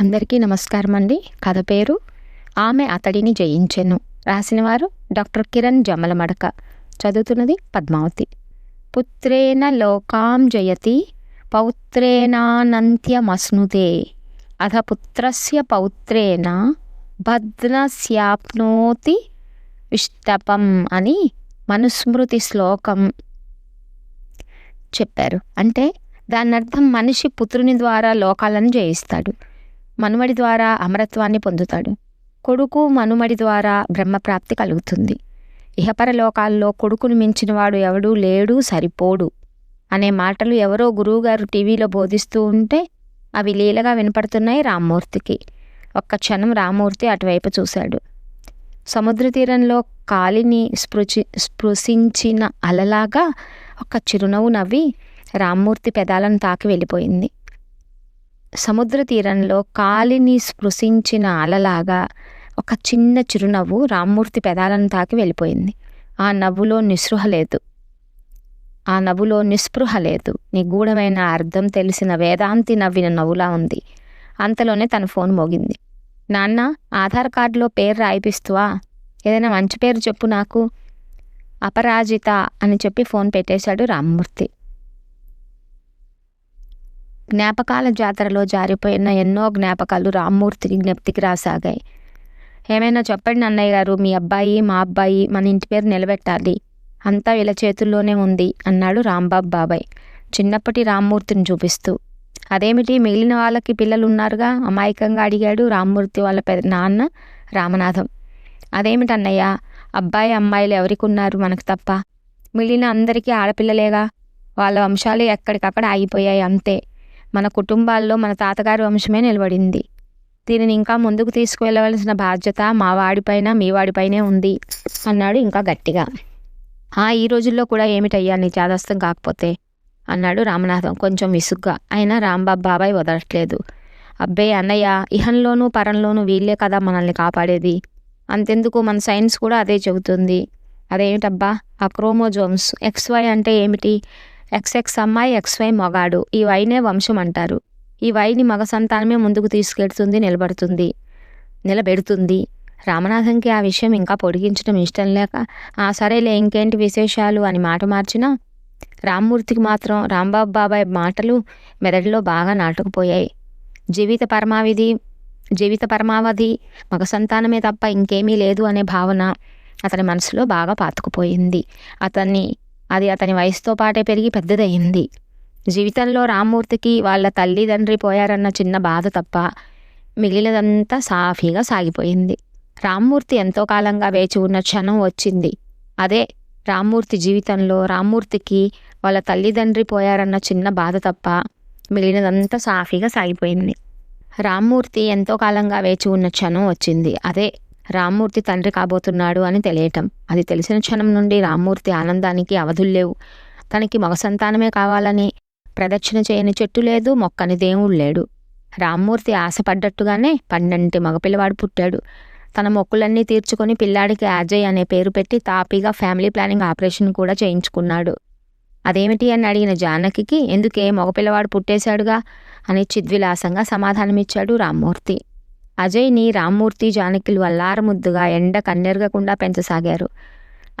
అందరికీ నమస్కారం అండి. కథ పేరు ఆమె అతడిని జయించెను. రాసినవారు డాక్టర్ కిరణ్ జమలమడక. చదువుతున్నది పద్మావతి. పుత్రేణ లోకాం జయతి పౌత్రేణానంత్యమశ్నుతే అథ పుత్రస్య పౌత్రేణ భద్నస్యాప్నోతి విష్టపం అని మనుస్మృతి శ్లోకం చెప్పారు. అంటే దాని అర్థం మనిషి పుత్రుని ద్వారా లోకాలను జయిస్తాడు. మనుమడి ద్వారా అమరత్వాన్ని పొందుతాడు. కొడుకు మనుమడి ద్వారా బ్రహ్మప్రాప్తి కలుగుతుంది. ఇహపర లోకాల్లో కొడుకును మించినవాడు ఎవడూ లేడు సరిపోడు అనే మాటలు ఎవరో గురువుగారు టీవీలో బోధిస్తూ ఉంటే అవి లీలగా వినపడుతున్నాయి రామ్మూర్తికి. ఒక్క క్షణం రామ్మూర్తి అటువైపు చూశాడు. సముద్ర తీరంలో కాలిని స్పృచి స్పృశించిన అలలాగా ఒక చిరునవ్వు నవ్వి రామ్మూర్తి పెదాలను తాకి వెళ్ళిపోయింది. సముద్ర తీరంలో కాలిని స్పృశించిన అలలాగా ఒక చిన్న చిరునవ్వు రామ్మూర్తి పెదాలను తాకి వెళ్ళిపోయింది. ఆ నవ్వులో నిస్పృహ లేదు. ఆ నవ్వులో నిస్పృహ లేదు. నిగూఢమైన అర్థం తెలిసిన వేదాంతి నవ్విన నవ్వులా ఉంది. అంతలోనే తన ఫోన్ మోగింది. నాన్న ఆధార్ కార్డులో పేరు రాయిపిస్తువా ఏదైనా మంచి పేరు చెప్పు నాకు. అపరాజిత అని చెప్పి ఫోన్ పెట్టేశాడు రామ్మూర్తి. జ్ఞాపకాల జాతరలో జారిపోయిన ఎన్నో జ్ఞాపకాలు రామ్మూర్తిని జ్ఞప్తికి రాసాగాయి. ఏమైనా చెప్పండి అన్నయ్య గారు మీ అబ్బాయి మా అబ్బాయి మన ఇంటి పేరు నిలబెట్టాలి. అంతా వీళ్ళ చేతుల్లోనే ఉంది అన్నాడు రాంబాబు బాబాయ్ చిన్నప్పటి రామ్మూర్తిని చూపిస్తూ. అదేమిటి మిగిలిన వాళ్ళకి పిల్లలు ఉన్నారుగా అమాయకంగా అడిగాడు రామ్మూర్తి వాళ్ళ పెద్ద నాన్న రామనాథం. అదేమిటి అన్నయ్య? అబ్బాయి అమ్మాయిలు ఎవరికి ఉన్నారు మనకు తప్ప? మిగిలిన అందరికీ ఆడపిల్లలేగా? వాళ్ళ వంశాలు ఎక్కడికక్కడ ఆగిపోయాయి అంతే. మన కుటుంబాల్లో మన తాతగారి వంశమే నిలబడింది. దీనిని ఇంకా ముందుకు తీసుకువెళ్ళవలసిన బాధ్యత మా వాడిపైన మీ వాడిపైనే ఉంది అన్నాడు ఇంకా గట్టిగా. ఆ ఈ రోజుల్లో కూడా ఏమిటయ్యా నీ చాదస్తం కాకపోతే? అన్నాడు రామనాథం కొంచెం విసుగ్గా. అయినా రాంబాబు బాబాయ్ వదలట్లేదు. అబ్బే అన్నయ్య ఇహంలోనూ పరంలోనూ వీళ్ళే కదా మనల్ని కాపాడేది. అంతెందుకు మన సైన్స్ కూడా అదే చెబుతుంది. అదేమిటబ్బా? ఆ క్రోమోజోమ్స్ ఎక్స్వై అంటే ఏమిటి? ఎక్స్ఎక్స్ అమ్మాయి ఎక్స్వై మొగాడు. ఈ వైనే వంశం అంటారు ఈ వైని మగ సంతానమే ముందుకు తీసుకెడుతుంది నిలబడుతుంది. నిలబెడుతుంది. రామనాథంకి ఆ విషయం ఇంకా పొడిగించడం ఇష్టం లేక ఆ సరేలే ఇంకేంటి విశేషాలు? అని మాట మార్చినా రామ్మూర్తికి మాత్రం రాంబాబు బాబాయ్ మాటలు మెదడులో బాగా నాటుకుపోయాయి. జీవిత పరమావిధి జీవిత పరమావధి మగ సంతానమే తప్ప ఇంకేమీ లేదు అనే భావన అతని మనసులో బాగా పాతుకుపోయింది. అతన్ని అది అతని వయసుతో పాటే పెరిగి పెద్దదయ్యింది జీవితంలో రామ్మూర్తికి వాళ్ళ తల్లిదండ్రి పోయారన్న చిన్న బాధ తప్ప మిగిలినదంతా సాఫీగా సాగిపోయింది. రామ్మూర్తి ఎంతో కాలంగా వేచి ఉన్న క్షణం వచ్చింది. అదే రామ్మూర్తి జీవితంలో రామ్మూర్తికి వాళ్ళ తల్లిదండ్రి పోయారన్న చిన్న బాధ తప్ప మిగిలినదంతా సాఫీగా సాగిపోయింది. రామ్మూర్తి ఎంతో కాలంగా వేచి ఉన్న క్షణం వచ్చింది. అదే రామ్మూర్తి తండ్రి కాబోతున్నాడు అని తెలియటం. అది తెలిసిన క్షణం నుండి రామ్మూర్తి ఆనందానికి అవధుల్లేవు తనకి మగ సంతానమే కావాలని ప్రదక్షిణ చేయని చెట్టు లేదు మొక్కని దేవుడు లేడు. రామ్మూర్తి ఆశపడ్డట్టుగానే పన్నెంటి మగపిల్లవాడు పుట్టాడు. తన మొక్కులన్నీ తీర్చుకొని పిల్లాడికి అజయ్ అనే పేరు పెట్టి తాపీగా ఫ్యామిలీ ప్లానింగ్ ఆపరేషన్ కూడా చేయించుకున్నాడు. అదేమిటి? అని అడిగిన జానకికి ఎందుకే మగపిల్లవాడు పుట్టేశాడుగా? అని చిద్విలాసంగా సమాధానమిచ్చాడు రామ్మూర్తి. అజయ్ని రామ్మూర్తి జానకిలు అల్లారముద్దుగా ఎండ కన్నెరగకుండా పెంచసాగారు.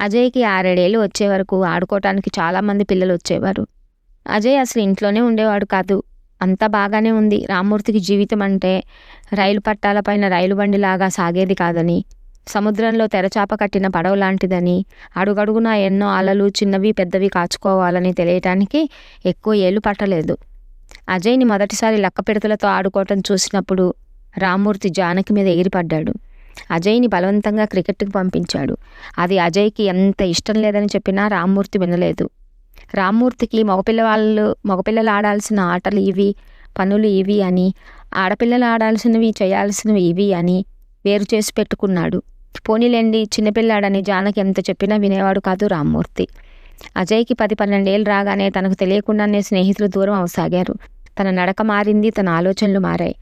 అజయ్కి ఆరేడేళ్ళు వచ్చే వరకు ఆడుకోవటానికి చాలామంది పిల్లలు వచ్చేవారు. అజయ్ అసలు ఇంట్లోనే ఉండేవాడు కాదు. అంతా బాగానే ఉంది. రామ్మూర్తికి జీవితం అంటే రైలు పట్టాలపైన రైలు బండిలాగా సాగేది కాదని సముద్రంలో తెరచాప కట్టిన పడవ లాంటిదని అడుగడుగున ఎన్నో అలలు చిన్నవి పెద్దవి కాచుకోవాలని తెలియటానికి ఎక్కువ ఏళ్ళు పట్టలేదు. అజయ్ని మొదటిసారి లక్కపిడతలతో ఆడుకోవటం చూసినప్పుడు రామ్మూర్తి జానకి మీద ఎగిరిపడ్డాడు అజయ్ని బలవంతంగా క్రికెట్కి పంపించాడు. అది అజయ్కి ఎంత ఇష్టం లేదని చెప్పినా రామ్మూర్తి వినలేదు. రామ్మూర్తికి మగపిల్లవాళ్ళు మగపిల్లలు ఆడాల్సిన ఆటలు ఇవి పనులు ఇవి అని ఆడపిల్లలు ఆడాల్సినవి చేయాల్సినవి ఇవి అని వేరు చేసి పెట్టుకున్నాడు. పోనీలేండి చిన్నపిల్లాడని జానకి ఎంత చెప్పినా వినేవాడు కాదు రామ్మూర్తి. అజయ్కి పది పన్నెండేళ్ళు రాగానే తనకు తెలియకుండానే స్నేహితులు దూరం అవసాగారు. తన నడక మారింది తన ఆలోచనలు మారాయి.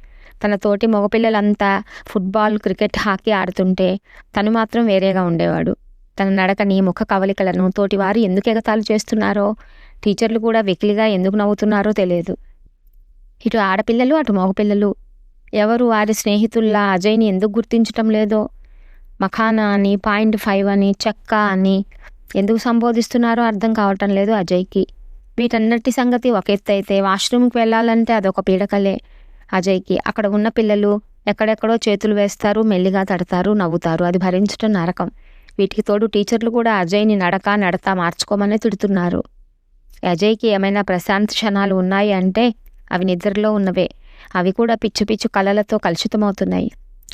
తన తోటి మగపిల్లలంతా ఫుట్బాల్ క్రికెట్ హాకీ ఆడుతుంటే తను మాత్రం వేరేగా ఉండేవాడు. తన నడకని ముఖ కవలికలను తోటివారు ఎందుకు ఎగతాళి చేస్తున్నారో టీచర్లు కూడా వెకిలిగా ఎందుకు నవ్వుతున్నారో తెలియదు. ఇటు ఆడపిల్లలు అటు మగపిల్లలు. ఎవరు వారి స్నేహితుల్లా అజయ్ని ఎందుకు గుర్తించటం లేదో మఖానా అని పాయింట్ ఫైవ్ అని చెక్క అని ఎందుకు సంబోధిస్తున్నారో అర్థం కావటం లేదు అజయ్కి. వీటన్నిటి సంగతి ఒక ఎత్తు అయితే వాష్రూమ్కి వెళ్ళాలంటే అదొక పీడకలే. అజయ్కి. అక్కడ ఉన్న పిల్లలు ఎక్కడెక్కడో చేతులు వేస్తారు మెల్లిగా తడతారు నవ్వుతారు. అది భరించటం నరకం. వీటికి తోడు టీచర్లు కూడా అజయ్ని నడక నడత మార్చుకోమనే తిడుతున్నారు. అజయ్కి ఏమైనా ప్రశాంత క్షణాలు ఉన్నాయి అంటే అవి నిద్రలో ఉన్నవే. అవి కూడా పిచ్చు పిచ్చు కళలతో కలుషితమవుతున్నాయి.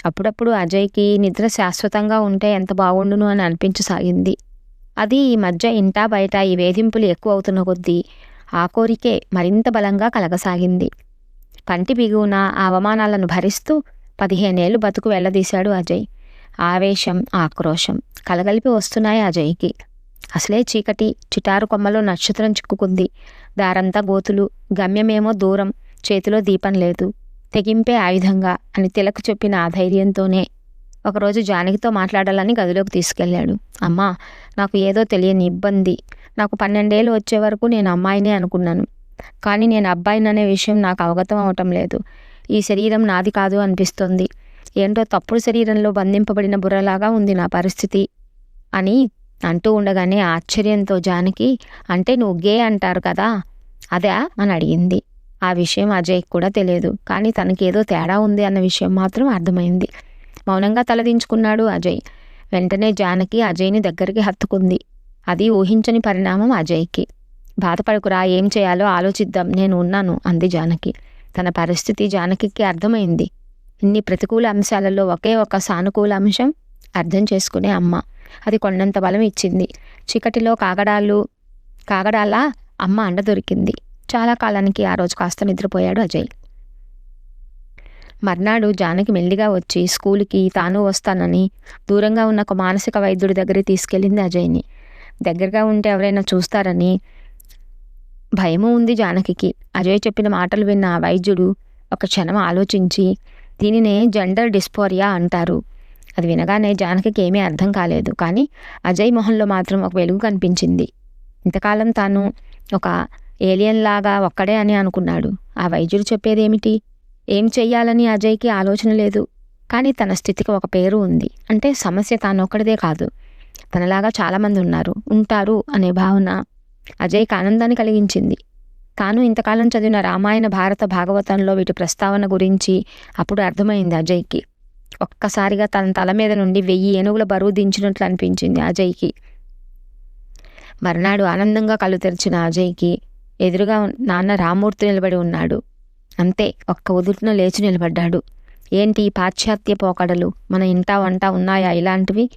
అప్పుడప్పుడు అజయ్కి నిద్ర శాశ్వతంగా ఉంటే ఎంత బాగుండును అని అనిపించసాగింది అది ఈ మధ్య ఇంటా బయట ఈ వేధింపులు ఎక్కువ అవుతున్న కొద్దీ ఆ కోరికే మరింత బలంగా కలగసాగింది. పంటి బిగువున ఆ అవమానాలను భరిస్తూ పదిహేనేళ్ళు బతుకు వెళ్ళదీశాడు అజయ్. ఆవేశం ఆక్రోశం కలగలిపి వస్తున్నాయి అజయ్కి. అసలే చీకటి చిటారు కొమ్మలో నక్షత్రం చిక్కుకుంది. దారంతా గోతులు గమ్యమేమో దూరం చేతిలో దీపం లేదు. తెగింపే ఆయుధంగా అని తిలకు చెప్పిన ఆ ధైర్యంతోనే ఒకరోజు జానకితో మాట్లాడాలని గదిలోకి తీసుకెళ్ళాడు. అమ్మా నాకు ఏదో తెలియని ఇబ్బంది. నాకు పన్నెండేళ్ళు వచ్చే వరకు నేను అమ్మాయినే అనుకున్నాను. కానీ నేను అబ్బాయిననే విషయం నాకు అవగతం అవటం లేదు. ఈ శరీరం నాది కాదు అనిపిస్తుంది. ఏంటో తప్పుడు శరీరంలో బంధింపబడిన బుర్రలాగా ఉంది నా పరిస్థితి అని అంటూ ఉండగానే ఆశ్చర్యంతో జానకి అంటే నువ్వు గే అంటారు కదా? అదా? అని అడిగింది. ఆ విషయం అజయ్కి కూడా తెలియదు. కానీ తనకేదో తేడా ఉంది అన్న విషయం మాత్రం అర్థమైంది. మౌనంగా తలదించుకున్నాడు అజయ్. వెంటనే జానకి అజయ్ని దగ్గరికి హత్తుకుంది. అది ఊహించని పరిణామం అజయ్కి. బాధపడకురా ఏం చేయాలో ఆలోచిద్దాం. నేను ఉన్నాను అంది జానకి. తన పరిస్థితి జానకికి అర్థమైంది. ఇన్ని ప్రతికూల అంశాలలో ఒకే ఒక సానుకూల అంశం అర్థం చేసుకునే అమ్మ. అది కొండంత బలం ఇచ్చింది. చీకటిలో కాగడాలు కాగడాలా అమ్మ అండ దొరికింది. చాలా కాలానికి ఆ రోజు కాస్త నిద్రపోయాడు అజయ్. మర్నాడు జానకి మెల్లిగా వచ్చి స్కూల్కి తాను వస్తానని దూరంగా ఉన్న ఒక మానసిక వైద్యుడి దగ్గరికి తీసుకెళ్ళింది అజయ్ని. దగ్గరగా ఉంటే ఎవరైనా చూస్తారని భయము ఉంది జానకికి. అజయ్ చెప్పిన మాటలు విన్న ఆ వైద్యుడు ఒక క్షణం ఆలోచించి దీనినే జెండర్ డిస్పోరియా అంటారు. అది వినగానే జానకికి ఏమీ అర్థం కాలేదు. కానీ అజయ్ మొహంలో మాత్రం ఒక వెలుగు కనిపించింది. ఇంతకాలం తాను ఒక ఏలియన్ లాగా ఒక్కడే అని అనుకున్నాడు. ఆ వైద్యుడు చెప్పేదేమిటి ఏం చెయ్యాలని అజయ్కి ఆలోచన లేదు. కానీ తన స్థితికి ఒక పేరు ఉంది. అంటే సమస్య తాను ఒక్కడిదే కాదు. తనలాగా చాలామంది ఉన్నారు. ఉంటారు అనే భావన అజయ్కి ఆనందాన్ని కలిగించింది. తాను ఇంతకాలం చదివిన రామాయణ భారత భాగవతంలో వీటి ప్రస్తావన గురించి అప్పుడు అర్థమైంది అజయ్కి. ఒక్కసారిగా తన తల మీద నుండి వెయ్యి ఏనుగుల బరువు దించినట్లు అనిపించింది అజయ్కి. మర్నాడు ఆనందంగా కళ్ళు తెరిచిన అజయ్కి ఎదురుగా నాన్న రామూర్తి నిలబడి ఉన్నాడు. అంతే ఒక్క ఉదుటిన లేచి నిలబడ్డాడు. ఏంటి ఈ పాశ్చాత్య పోకడలు? మన ఇంటా వంట ఉన్నాయా ఇలాంటివి?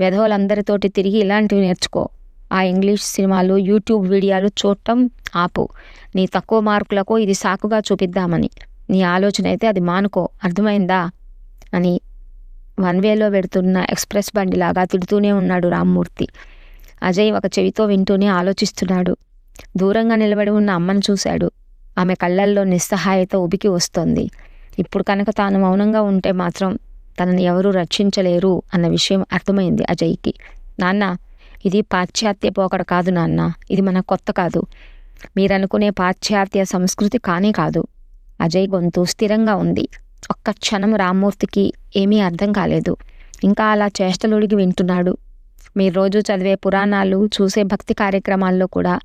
వెధవలందరితోటి తిరిగి ఇలాంటివి నేర్చుకో. ఆ ఇంగ్లీష్ సినిమాలు యూట్యూబ్ వీడియోలు చూడటం ఆపు. నీ తక్కువ మార్కులకు ఇది సాకుగా చూపిద్దామని. నీ ఆలోచన అయితే అది మానుకో. అర్థమైందా? అని వన్ వేలో పెడుతున్న ఎక్స్ప్రెస్ బండిలాగా తిడుతూనే ఉన్నాడు రామ్మూర్తి. అజయ్ ఒక చెవితో వింటూనే ఆలోచిస్తున్నాడు. దూరంగా నిలబడి ఉన్న అమ్మను చూశాడు. ఆమె కళ్ళల్లో నిస్సహాయత ఉబికి వస్తోంది. ఇప్పుడు కనుక తాను మౌనంగా ఉంటే మాత్రం తనని ఎవరూ రక్షించలేరు అన్న విషయం అర్థమైంది అజయ్కి. నాన్న ఇది పాశ్చాత్య పోకడ కాదు నాన్న. ఇది మన కొత్త కాదు. మీరనుకునే పాశ్చాత్య సంస్కృతి కానే కాదు. అజయ్ గొంతు స్థిరంగా ఉంది. ఒక్క క్షణం రామ్మూర్తికి ఏమీ అర్థం కాలేదు. ఇంకా అలా చేష్టలుడిగి వింటున్నాడు. మీరు రోజు చదివే పురాణాలు చూసే భక్తి కార్యక్రమాల్లో కూడా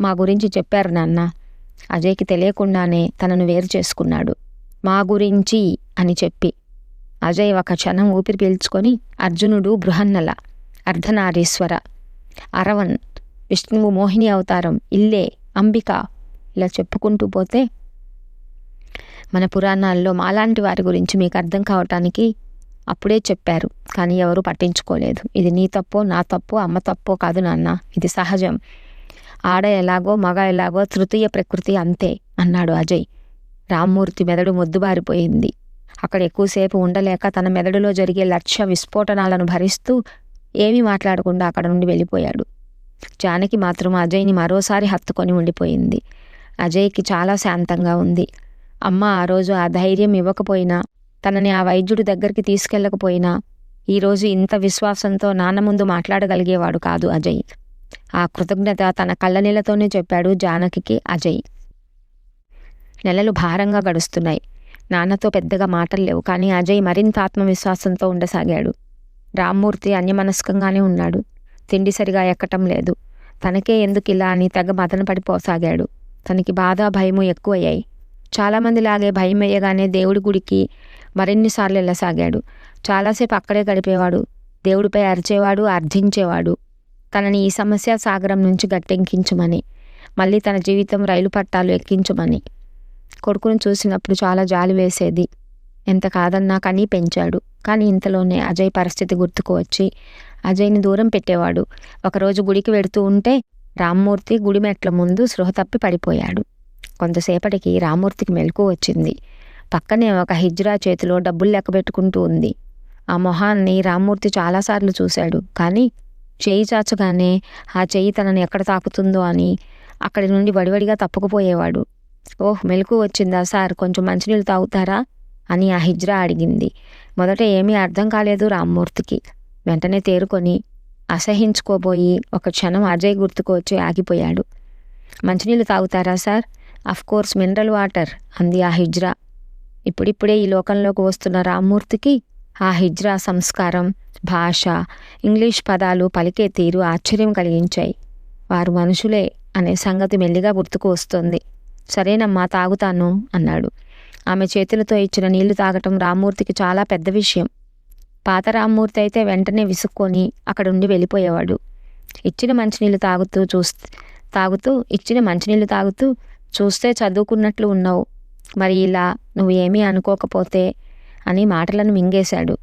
మా గురించి చెప్పారు నాన్న. అజయ్కి తెలియకుండానే తనను వేరు చేసుకున్నాడు. మా గురించి అని చెప్పి. అజయ్ ఒక క్షణం ఊపిరి పీల్చుకొని అర్జునుడు బృహన్నల అర్ధనారీశ్వర అరవన్ విష్ణువు మోహిని అవతారం ఇల్లే అంబిక ఇలా చెప్పుకుంటూ పోతే మన పురాణాల్లో మాలాంటి వారి గురించి మీకు అర్థం కావటానికి అప్పుడే చెప్పారు. కానీ ఎవరు పట్టించుకోలేదు. ఇది నీ తప్పో నా తప్పో అమ్మ తప్పో కాదు నాన్న. ఇది సహజం. ఆడ ఎలాగో మగ ఎలాగో తృతీయ ప్రకృతి అంతే అన్నాడు అజయ్. రామ్మూర్తి మెదడు మొద్దుబారిపోయింది. అక్కడ ఎక్కువసేపు ఉండలేక తన మెదడులో జరిగే లక్ష్య విస్ఫోటనాలను భరిస్తూ ఏమీ మాట్లాడకుండా అక్కడ నుండి వెళ్ళిపోయాడు. జానకి మాత్రం అజయ్ని మరోసారి హత్తుకొని ఉండిపోయింది. అజయ్కి చాలా శాంతంగా ఉంది. అమ్మ ఆ రోజు ఆ ధైర్యం ఇవ్వకపోయినా తనని ఆ వైద్యుడి దగ్గరికి తీసుకెళ్ళకపోయినా ఈరోజు ఇంత విశ్వాసంతో నాన్న ముందు మాట్లాడగలిగేవాడు కాదు అజయ్. ఆ కృతజ్ఞత తన కళ్ళనీళ్ళతోనే చెప్పాడు జానకికి అజయ్. నెలలు భారంగా గడుస్తున్నాయి. నాన్నతో పెద్దగా మాటలు లేవు కానీ అజయ్ మరింత ఆత్మవిశ్వాసంతో ఉండసాగాడు. రామ్మూర్తి అన్యమనస్కంగానే ఉన్నాడు. తిండి సరిగా ఎక్కటం లేదు. తనకే ఎందుకు ఇలా అని తెగ మదన పడిపోసాగాడు. తనకి బాధ భయము ఎక్కువయ్యాయి. చాలామంది లాగే భయం వేయగానే దేవుడి గుడికి మరిన్నిసార్లు వెళ్ళసాగాడు. చాలాసేపు అక్కడే గడిపేవాడు. దేవుడిపై అరిచేవాడు అర్థించేవాడు. తనని ఈ సమస్య సాగరం నుంచి గట్టెక్కించమని మళ్ళీ తన జీవితం రైలు పట్టాలు ఎక్కించమని కొడుకును చూసినప్పుడు చాలా జాలి వేసేది. ఎంత కాదన్నా కానీ పెంచాడు. కానీ ఇంతలోనే అజయ్ పరిస్థితి గుర్తుకు వచ్చి అజయ్ని దూరం పెట్టేవాడు. ఒకరోజు గుడికి వెడుతూ ఉంటే రామ్మూర్తి గుడి మెట్ల ముందు సృహ తప్పి పడిపోయాడు. కొంతసేపటికి రామ్మూర్తికి మెలకు వచ్చింది. పక్కనే ఒక హిజ్రా చేతిలో డబ్బులు లెక్కబెట్టుకుంటూ ఉంది. ఆ మొహాన్ని రామ్మూర్తి చాలాసార్లు చూశాడు. కానీ చేయి చాచగానే ఆ చేయి తనని ఎక్కడ తాకుతుందో అని అక్కడి నుండి వడివడిగా తప్పుకుపోయేవాడు. ఓహ్ మెలకు వచ్చిందా సార్? కొంచెం మంచినీళ్ళు తాగుతారా? అని ఆ హిజ్రా అడిగింది. మొదట ఏమీ అర్థం కాలేదు రామ్మూర్తికి. వెంటనే తేరుకొని అసహించుకోబోయి ఒక క్షణం అజయ్ గుర్తుకు వచ్చి ఆగిపోయాడు. మంచినీళ్ళు తాగుతారా sir? Of course mineral water అంది ఆ హిజ్రా. ఇప్పుడిప్పుడే ఈ లోకంలోకి వస్తున్న రామ్మూర్తికి ఆ హిజ్రా సంస్కారం భాష ఇంగ్లీష్ పదాలు పలికే తీరు ఆశ్చర్యం కలిగించాయి. వారు మనుషులే అనే సంగతి మెల్లిగా గుర్తుకు వస్తుంది. సరేనమ్మా తాగుతాను అన్నాడు. ఆమె చేతులతో ఇచ్చిన నీళ్ళు తాగటం రామ్మూర్తికి చాలా పెద్ద విషయం. పాత రామ్మూర్తి అయితే వెంటనే విసుక్కొని అక్కడుండి వెళ్ళిపోయేవాడు. ఇచ్చిన మంచినీళ్ళు తాగుతూ చూస్ తాగుతూ ఇచ్చిన మంచినీళ్ళు తాగుతూ చూస్తే చదువుకున్నట్లు ఉన్నావు. మరి ఇలా నువ్వు ఏమీ అనుకోకపోతే అని మాటలను మింగేశాడు.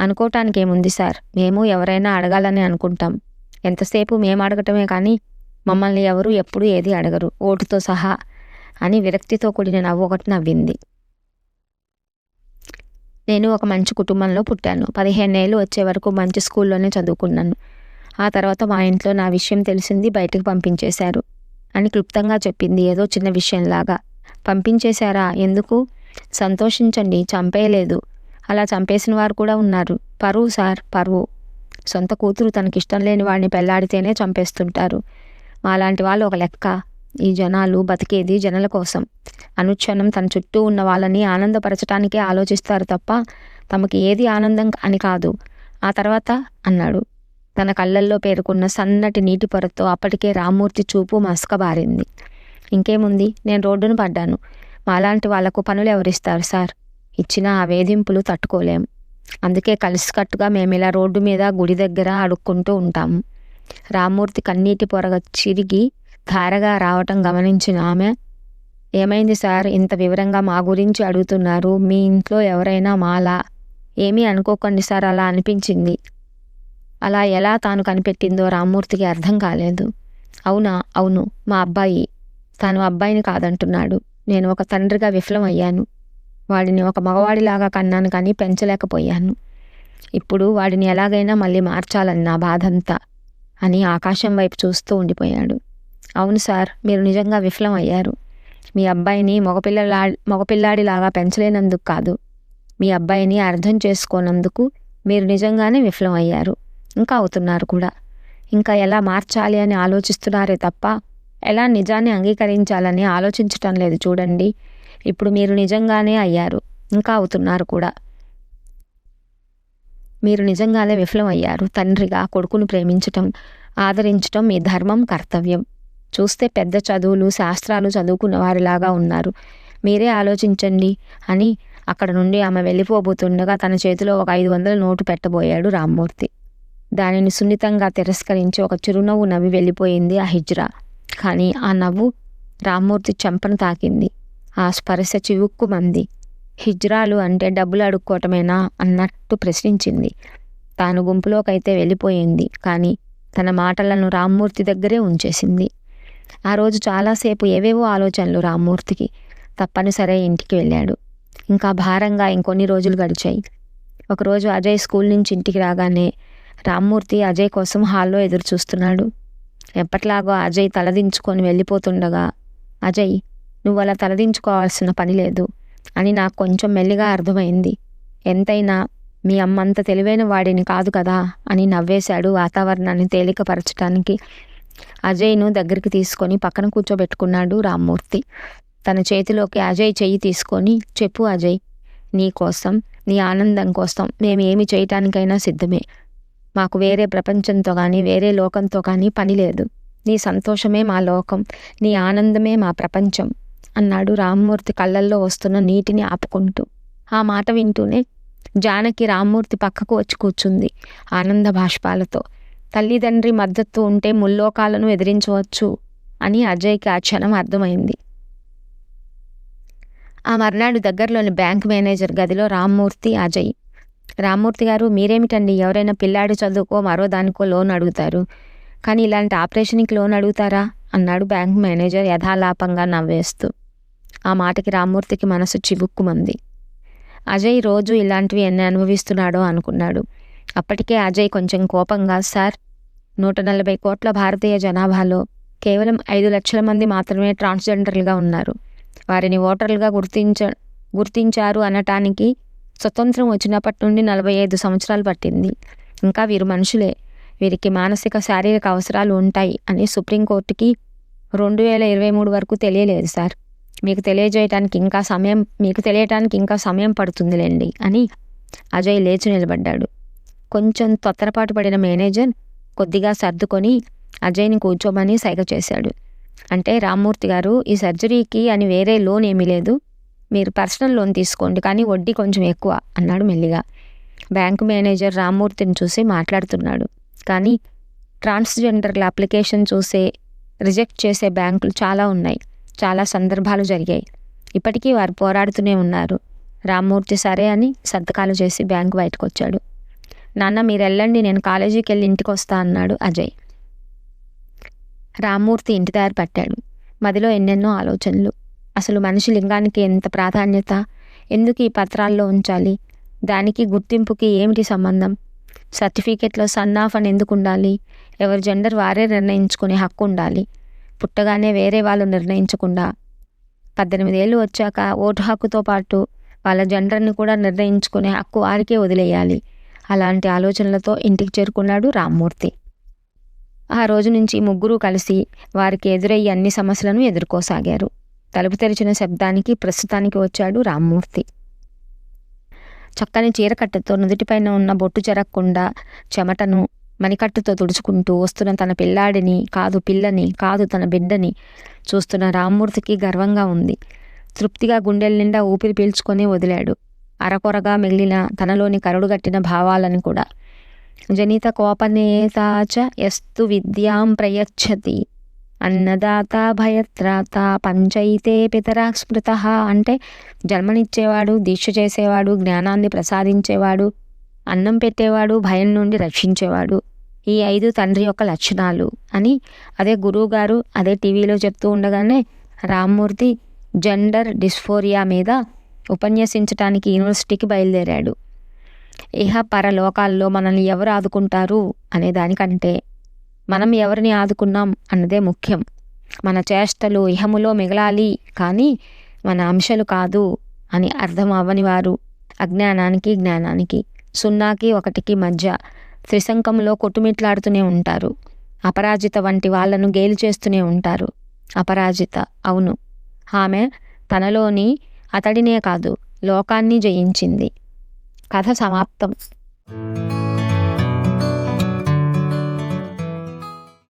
అనుకోవటానికి ఏముంది సార్? మేము ఎవరైనా అడగాలని అనుకుంటాం. ఎంతసేపు మేము అడగటమే కానీ మమ్మల్ని ఎవరు ఎప్పుడు ఏది అడగరు. ఓటుతో సహా అని విరక్తితో కూడిన నవ్వు ఒకటి నవ్వింది. నేను ఒక మంచి కుటుంబంలో పుట్టాను. పదిహేనేళ్ళు వచ్చే వరకు మంచి స్కూల్లోనే చదువుకున్నాను. ఆ తర్వాత మా ఇంట్లో నా విషయం తెలిసింది బయటకు పంపించేశారు అని క్లుప్తంగా చెప్పింది ఏదో చిన్న విషయంలాగా. పంపించేశారా? ఎందుకు? సంతోషించండి చంపేయలేదు. అలా చంపేసిన వారు కూడా ఉన్నారు. పరువు సార్ పరువు. సొంత కూతురు తనకిష్టం లేని వాడిని పెళ్ళాడితేనే చంపేస్తుంటారు. మాలాంటి వాళ్ళు ఒక లెక్క. ఈ జనాలు బతికేది జనల కోసం. అనుక్షణం తన చుట్టూ ఉన్న వాళ్ళని ఆనందపరచటానికే ఆలోచిస్తారు తప్ప తమకి ఏది ఆనందం అని కాదు. ఆ తర్వాత అన్నాడు. తన కళ్ళల్లో పేరుకున్న సన్నటి నీటి పొరతో అప్పటికే రామ్మూర్తి చూపు మసకబారింది ఇంకేముంది? నేను రోడ్డును పడ్డాను. మాలాంటి వాళ్ళకు పనులు ఎవరిస్తారు సార్? ఇచ్చిన ఆ వేధింపులు తట్టుకోలేం. అందుకే కలిసికట్టుగా మేము ఇలా రోడ్డు మీద గుడి దగ్గర అడుక్కుంటూ ఉంటాము. రామ్మూర్తి కన్నీటి పొరగ చిరిగి ధారగా రావటం గమనించిన ఆమె ఏమైంది సార్? ఇంత వివరంగా మా గురించి అడుగుతున్నారు. మీ ఇంట్లో ఎవరైనా మాలా? ఏమీ అనుకోకండి సార్. అలా అనిపించింది. అలా ఎలా తాను కనిపెట్టిందో రామ్మూర్తికి అర్థం కాలేదు. అవునా? అవును. మా అబ్బాయి. తాను అబ్బాయిని కాదంటున్నాడు. నేను ఒక తండ్రిగా విఫలం అయ్యాను. వాడిని ఒక మగవాడిలాగా కన్నాను కానీ పెంచలేకపోయాను. ఇప్పుడు వాడిని ఎలాగైనా మళ్ళీ మార్చాలని నా బాధంతా అని ఆకాశం వైపు చూస్తూ ఉండిపోయాడు. అవును సార్ మీరు నిజంగా విఫలం అయ్యారు మీ అబ్బాయిని మగపిల్లలా మగపిల్లాడిలాగా పెంచలేనందుకు కాదు. మీ అబ్బాయిని అర్థం చేసుకోనందుకు మీరు నిజంగానే విఫలం అయ్యారు ఇంకా అవుతున్నారు కూడా. ఇంకా ఎలా మార్చాలి అని ఆలోచిస్తున్నారే తప్ప ఎలా నిజాన్ని అంగీకరించాలని ఆలోచించటం లేదు చూడండి. ఇప్పుడు మీరు నిజంగానే అయ్యారు. ఇంకా అవుతున్నారు కూడా. మీరు నిజంగానే విఫలం అయ్యారు తండ్రిగా కొడుకును ప్రేమించటం ఆదరించటం మీ ధర్మం కర్తవ్యం. చూస్తే పెద్ద చదువులు శాస్త్రాలు చదువుకున్న వారిలాగా ఉన్నారు. మీరే ఆలోచించండి అని అక్కడ నుండి ఆమె వెళ్ళిపోబోతుండగా తన చేతిలో ఒక ఐదు వందల నోటు పెట్టబోయాడు రామ్మూర్తి. దానిని సున్నితంగా తిరస్కరించి ఒక చిరునవ్వు నవ్వి వెళ్ళిపోయింది ఆ హిజ్రా. కానీ ఆ నవ్వు రామ్మూర్తి చెంపను తాకింది. ఆ స్పర్శ చివుక్కుమంది హిజ్రాలు అంటే డబ్బులు అడుక్కోవటమేనా అన్నట్టు ప్రశ్నించింది. తాను గుంపులోకైతే వెళ్ళిపోయింది. కానీ తన మాటలను రామ్మూర్తి దగ్గరే ఉంచేసింది. ఆ రోజు చాలాసేపు ఏవేవో ఆలోచనలు రామ్మూర్తికి. తప్పనిసరే ఇంటికి వెళ్ళాడు. ఇంకా భారంగా ఇంకొన్ని రోజులు గడిచాయి. ఒకరోజు అజయ్ స్కూల్ నుంచి ఇంటికి రాగానే రామ్మూర్తి అజయ్ కోసం హాల్లో ఎదురు చూస్తున్నాడు ఎప్పట్లాగో అజయ్ తలదించుకొని వెళ్ళిపోతుండగా అజయ్ నువ్వు అలా తలదించుకోవాల్సిన పని లేదు అని నాకు కొంచెం మెల్లిగా అర్థమైంది. ఎంతైనా మీ అమ్మంత తెలివైన వాడిని కాదు కదా అని నవ్వేశాడు వాతావరణాన్ని తేలికపరచడానికి అజయ్ను దగ్గరికి తీసుకొని పక్కన కూర్చోబెట్టుకున్నాడు రామ్మూర్తి. తన చేతిలోకి అజయ్ చెయ్యి తీసుకొని చెప్పు అజయ్ నీ కోసం నీ ఆనందం కోసం మేము ఏమి చేయటానికైనా సిద్ధమే. మాకు వేరే ప్రపంచంతో కానీ వేరే లోకంతో కానీ పని లేదు. నీ సంతోషమే మా లోకం నీ ఆనందమే మా ప్రపంచం అన్నాడు రామ్మూర్తి కళ్ళల్లో వస్తున్న నీటిని ఆపుకుంటూ. ఆ మాట వింటూనే జానకి రామ్మూర్తి పక్కకు వచ్చి కూర్చుంది ఆనంద బాష్పాలతో. తల్లిదండ్రి మద్దతు ఉంటే ముల్లోకాలను ఎదిరించవచ్చు అని అజయ్కి ఆ క్షణం అర్థమైంది. ఆ మర్నాడు దగ్గరలోని బ్యాంక్ మేనేజర్ గదిలో రామ్మూర్తి అజయ్. రామ్మూర్తి గారు మీరేమిటండి? ఎవరైనా పిల్లాడి చదువుకో మరో దానికో లోన్ అడుగుతారు. కానీ ఇలాంటి ఆపరేషన్కి లోన్ అడుగుతారా? అన్నాడు బ్యాంక్ మేనేజర్ యథాలాపంగా నవ్వేస్తూ. ఆ మాటకి రామ్మూర్తికి మనసు చివుక్కుమంది. అజయ్ రోజు ఇలాంటివి ఎన్ని అనుభవిస్తున్నాడో అనుకున్నాడు. అప్పటికే అజయ్ కొంచెం కోపంగా సార్ నూట నలభై కోట్ల భారతీయ జనాభాలో కేవలం ఐదు లక్షల మంది మాత్రమే ట్రాన్స్జెండర్లుగా ఉన్నారు. వారిని ఓటర్లుగా గుర్తించ గుర్తించారు అనటానికి స్వతంత్రం వచ్చినప్పటి నుండి నలభై ఐదు సంవత్సరాలు పట్టింది. ఇంకా వీరు మనుషులే. వీరికి మానసిక శారీరక అవసరాలు ఉంటాయి అని సుప్రీంకోర్టుకి రెండు వేల ఇరవై మూడు వరకు తెలియలేదు సార్. మీకు తెలియజేయటానికి ఇంకా సమయం మీకు తెలియటానికి ఇంకా సమయం పడుతుందిలేండి అని అజయ్ లేచి నిలబడ్డాడు. కొంచెం తొత్తరపాటు పడిన మేనేజర్ కొద్దిగా సర్దుకొని అజయ్ని కూర్చోమని సైగ చేశాడు. అంటే రామ్మూర్తి గారు ఈ సర్జరీకి అని వేరే లోన్ ఏమీ లేదు. మీరు పర్సనల్ లోన్ తీసుకోండి కానీ వడ్డీ కొంచెం ఎక్కువ అన్నాడు మెల్లిగా. బ్యాంకు మేనేజర్ రామ్మూర్తిని చూసి మాట్లాడుతున్నాడు. కానీ ట్రాన్స్జెండర్ల అప్లికేషన్ చూసే రిజెక్ట్ చేసే బ్యాంకులు చాలా ఉన్నాయి. చాలా సందర్భాలు జరిగాయి. ఇప్పటికీ వారు పోరాడుతూనే ఉన్నారు. రామ్మూర్తి సరే అని సంతకాలు చేసి బ్యాంకు బయటకు వచ్చాడు నాన్న మీరు వెళ్ళండి నేను కాలేజీకి వెళ్ళి ఇంటికి వస్తా అన్నాడు అజయ్. రామ్మూర్తి ఇంటి దారి పట్టాడు. మదిలో ఎన్నెన్నో ఆలోచనలు. అసలు మనిషి లింగానికి ఎంత ప్రాధాన్యత? ఎందుకు ఈ పత్రాల్లో ఉంచాలి? దానికి గుర్తింపుకి ఏమిటి సంబంధం? సర్టిఫికెట్లో సన్ ఆఫ్ అని ఎందుకు ఉండాలి? ఎవరి జెండర్ వారే నిర్ణయించుకునే హక్కు ఉండాలి. పుట్టగానే వేరే వాళ్ళు నిర్ణయించకుండా. పద్దెనిమిదేళ్ళు వచ్చాక ఓటు హక్కుతో పాటు వాళ్ళ జెండర్ని కూడా నిర్ణయించుకునే హక్కు వారికే వదిలేయాలి. అలాంటి ఆలోచనలతో ఇంటికి చేరుకున్నాడు రామ్మూర్తి. ఆ రోజు నుంచి ముగ్గురు కలిసి వారికి ఎదురయ్యే అన్ని సమస్యలను ఎదుర్కోసాగారు. తలుపు తెరిచిన శబ్దానికి ప్రస్తుతానికి వచ్చాడు రామ్మూర్తి. చక్కని చీరకట్టతో నుదుటిపైన ఉన్న బొట్టు జరగకుండా చెమటను మణికట్టుతో తుడుచుకుంటూ వస్తున్న తన పిల్లాడిని కాదు పిల్లని కాదు తన బిడ్డని చూస్తున్న రామ్మూర్తికి గర్వంగా ఉంది. తృప్తిగా గుండెల నిండా ఊపిరి పీల్చుకొని వదిలాడు. అరకొరగా మిగిలిన తనలోని కరుడుగట్టిన భావాలను కూడా. జనిత కోపనేతాచ ఎస్తు విద్యాం ప్రయచ్చతి. అన్నదాత భయత్రాత పంచైతే పితరా స్మృత అంటే జన్మనిచ్చేవాడు దీక్ష చేసేవాడు జ్ఞానాన్ని ప్రసాదించేవాడు అన్నం పెట్టేవాడు భయం నుండి రక్షించేవాడు. ఈ ఐదు తండ్రి యొక్క లక్షణాలు అని అదే గురువుగారు అదే టీవీలో చెప్తూ ఉండగానే రామ్మూర్తి జెండర్ డిస్ఫోరియా మీద ఉపన్యసించటానికి యూనివర్సిటీకి బయలుదేరాడు. ఇహ పరలోకాల్లో మనల్ని ఎవరు ఆదుకుంటారు? అనే దానికంటే మనం ఎవరిని ఆదుకున్నాం? అన్నదే ముఖ్యం. మన చేష్టలు ఇహములో మిగలాలి కానీ మన అంశాలు కాదు అని అర్థం అవ్వని వారు. అజ్ఞానానికి జ్ఞానానికి సున్నాకి ఒకటికి మధ్య త్రిశంకంలో కొట్టుమిట్లాడుతూనే ఉంటారు. అపరాజిత వంటి వాళ్ళను గేలి చేస్తూనే ఉంటారు. అపరాజిత అవును. ఆమె తనలోని అతడినే కాదు లోకాన్ని జయించింది. కథ సమాప్తం.